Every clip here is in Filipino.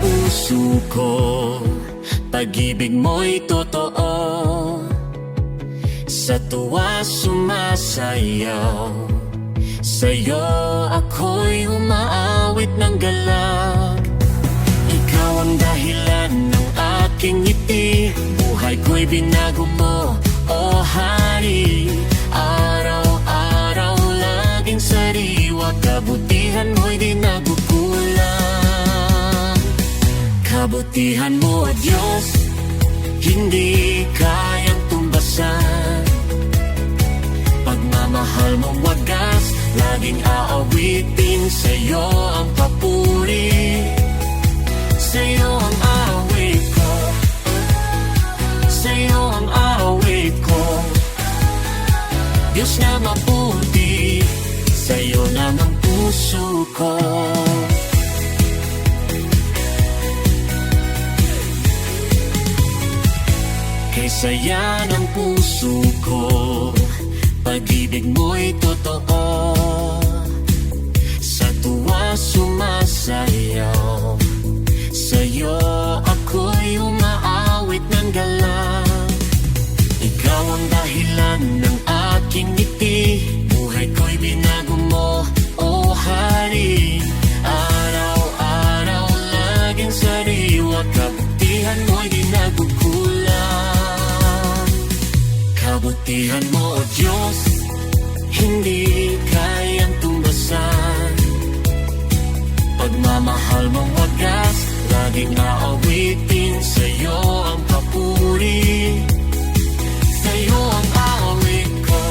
puso ko. Pag-ibig mo'y totoo. Sa tuwa sumasayaw. Sa'yo ako'y umaawit ng galak. Ikaw ang dahilan ng aking ngiti. Buhay ko'y binago mo, o hari Kabutihan mo, Diyos Hindi kayang tumbasan. Pagmamahal mong wagas Laging aawitin Sa'yo ang papuri. Sa'yo ang awit ko. Sa'yo ang awit ko. Diyos na mabuti Sa'yo lang ang puso ko Kay saya ng puso ko. Pag-ibig mo'y totoo. Sa tuwa sumasayaw Sa'yo ako'y umaawit ng galang Ikaw ang dahilan ng aking ngiti. Buhay ko'y binago mo, o hari. Araw-araw laging sariwa Kabutihan mo'y di Kabutihan mo, O Diyos. Hindi kayang tumbasan Pagmamahal mong wagas Laging aawitin Sa'yo ang papuri. Sa'yo ang awit ko.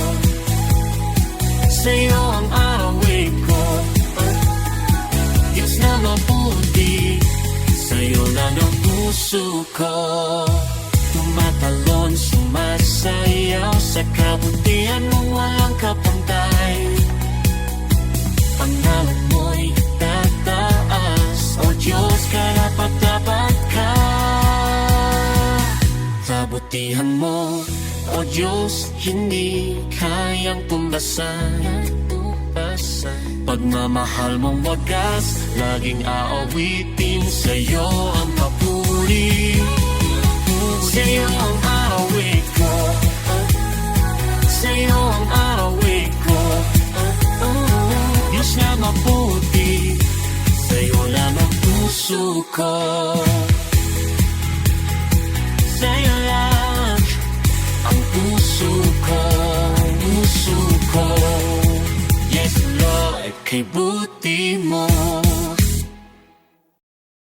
Sa'yo ang awit ko. Diyos na mabuti. Sa'yo lang ang puso ko. Sumasayaw Sa kabutihan mo walang kapantay Pangalan mo'y tataas. O Diyos, karapat-dapat ka. Kabutihan mo, O Diyos, hindi kayang tumbasan Pagmamahal mong wagas, laging aawitin Sa'yo mabuti Sa'yo lang ang puso ko Sa'yo lang ang puso ko Puso ko. Yes, Lord, kay buti mo